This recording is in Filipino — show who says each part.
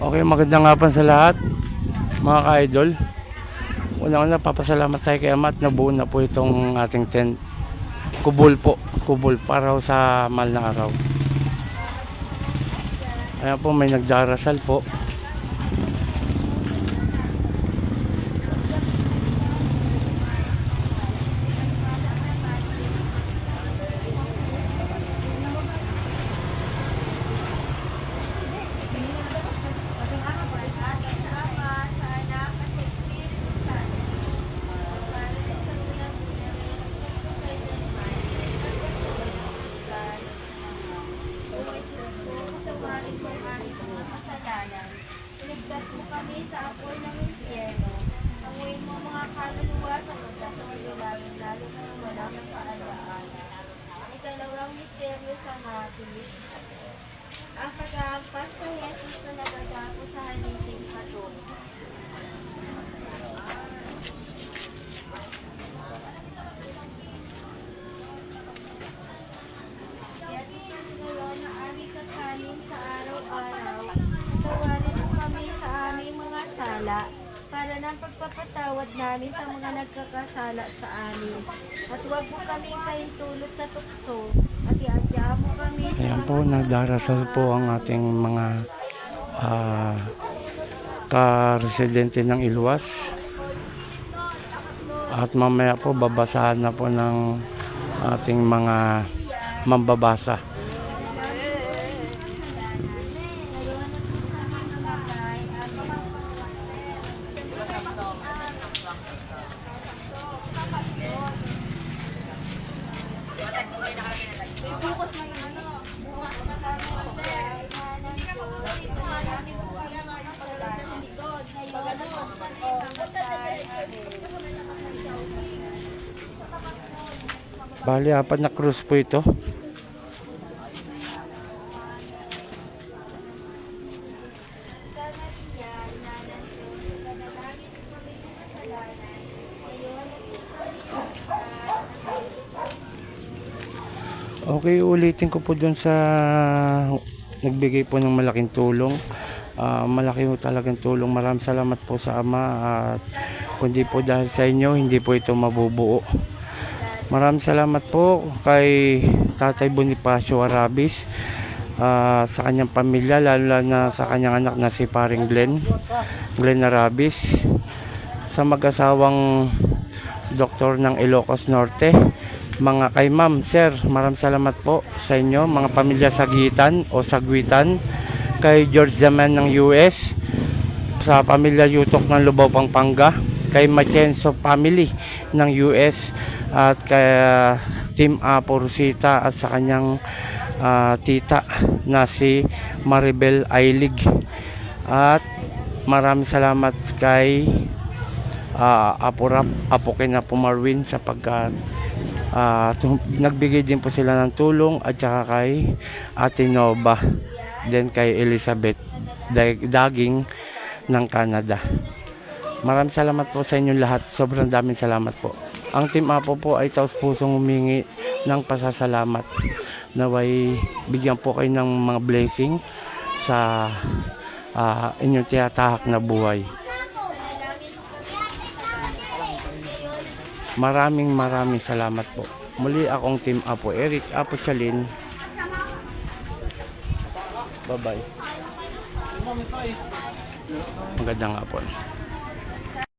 Speaker 1: Okay, magandang hapon sa lahat, mga ka-idol. Una-una, papasalamat tayo kay Amat na buo na po itong ating tent. Kubol po, kubol para sa mahal na araw. Ayan po, may nagdarasal po.
Speaker 2: Iligtas mo kami sa apoy ng impyerno. Amuin mo mga kaluluwa sa pagkakasilalim, lalo na wala ng paalaan. Ikalawang misteryo sa natin. Ang pag-aagpas kay Jesus na nagagapo sa haliting patong. Yatikan ngayon na aming kakanin sa araw-araw. Tawarin mo kami sa aming mga sala para ng pagpapatawad namin sa mga nagkakasala sa amin. At huwag mo kami kaintulot sa tukso at iadya mo kami sa
Speaker 1: Ayan po, nagdarasal po ang ating mga ah, ka-residente ng Iluwas. At mamaya po, babasahan na po ng ating mga mambabasa. Bali, apat na cruise po ito. Okay, ulitin ko po dun sa nagbigay po ng malaking tulong. Ah, malaki po talagang tulong. Maraming salamat po sa Ama at kundi po dahil sa inyo, hindi po ito mabubuo. Maraming salamat po kay Tatay Bonifacio Arabis ah, sa kanyang pamilya, lalo na sa kanyang anak na si paring Glenn, Glenn Arabis, sa mag-asawang doktor ng Ilocos Norte, mga kay ma'am, sir, maraming salamat po sa inyo, mga pamilya Sagitan o Sagwitan, kay George Zaman ng US, sa pamilya Yutok ng Lubao, Pampanga, kay Machenso family ng US at kay ah, Team Apo Rosita at sa kanyang ah, tita na si Maribel Ailig. At maraming salamat kay ah, Apo Rap, Apo Kinapo Marwin sa tum- nagbigay din po sila ng tulong at saka kay Ate Nova then kay Elizabeth Dag- Daging ng Canada. Maraming salamat po sa inyong lahat. Sobrang daming salamat po. Ang Team Apo po ay taos pusong humingi ng pasasalamat. Naway bigyan po kayo ng mga blessing sa ah, inyong tiyatahak na buhay. Maraming maraming salamat po. Muli akong Team Apo Eric Apo Chalin. Bye-bye. Magandang hapon.